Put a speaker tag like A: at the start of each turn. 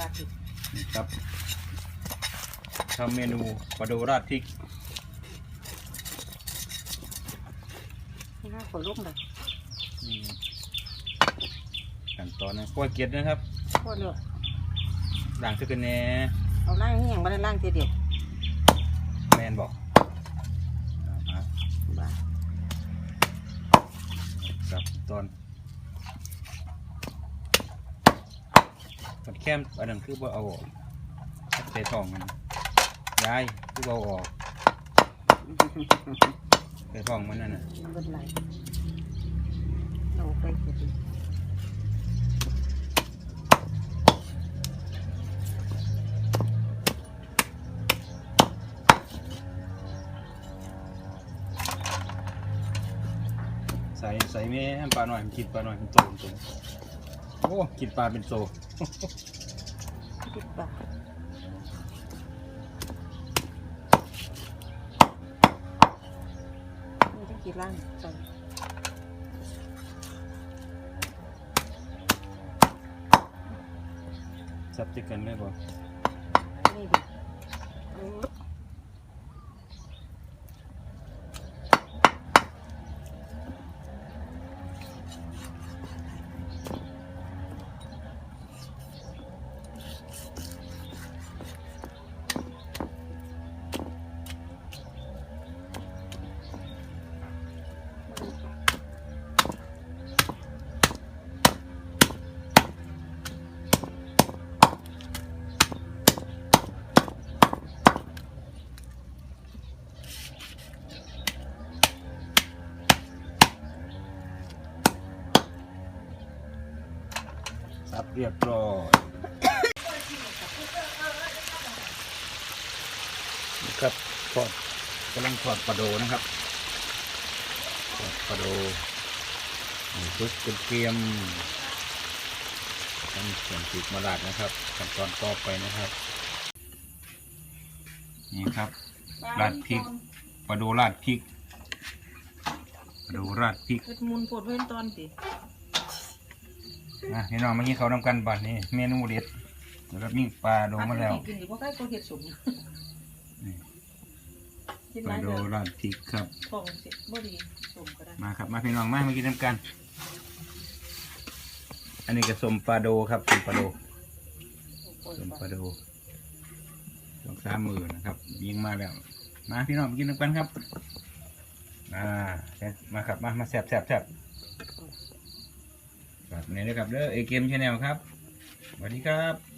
A: ลาดพริก
B: นี่ครับทำเมนูปลาโดราดพริก
A: นี่น่าขนลุกเลย
B: อืมขั้นตอนนะกล้วยเกล็ดนะครับ
A: โคตรเลย
B: ด่างซึกกันแหน่
A: เอาล่างนี่ยังไม่ได้ล่างทีเดียว
B: แมนบอกอ่า
A: บ้า
B: ครับตอน มันแคมอันนั้นคือว่าเอาออกใส่ทองมันย้ายคือว่าเอาออกใส่ทองมันนั่นน่ะ
A: มันเป็นไรเราไปเก็บดิ
B: ใส่ใส่แม่ให้ปลาหน่อยมันกินปลาหน่อยมันโตมันโต โอ้กินปลาเป็นโต
A: สิบบาทนี่ต้องกี่ล่างใส่
B: ซับติกันเลยบ่
A: นี่ดิ
B: ซับเรียบร้อยนี่ครับทอดกำลังทอดปลาโดนะครับทอดปลาโดนี่ซุปเป็นเกรียมทำส่วนพริกมาลาดนะครับขั้นตอนต่อไปนะครับ นี่ครับราดพริกปลาโดราดพริกปลาโดราดพริก
A: เฮ็ดมุนโพดเว้นตอนสิ
B: นะพี่น้องเมื่อกี้เขาทำกันบัดนี้เมนูเด็ดแล้วก็มีปลาโดมาแล้ว
A: กินอยู่เพราะใกล้ตัวเห็ดสม
B: นี่
A: กิน
B: ป
A: ไร
B: ลาโด
A: เดือ
B: ราดพริกครับ
A: ทองเสร็จบ่ดีสมก็ได้
B: มาครับมาพี่น้องมาเมื่อกี้ทำกัน อันนี้ก็สมปลาโดครับสมปลาโดสมปลาโดสองสามมือนะครับยิงมาแล้ว มาพี่น้องมากินกันครับ อ่ามาครับมามาแซ่บแซ่บแซ่บ กลับนี่นะครับเด้อเอเกมชาแนลครับสวัสดีครับ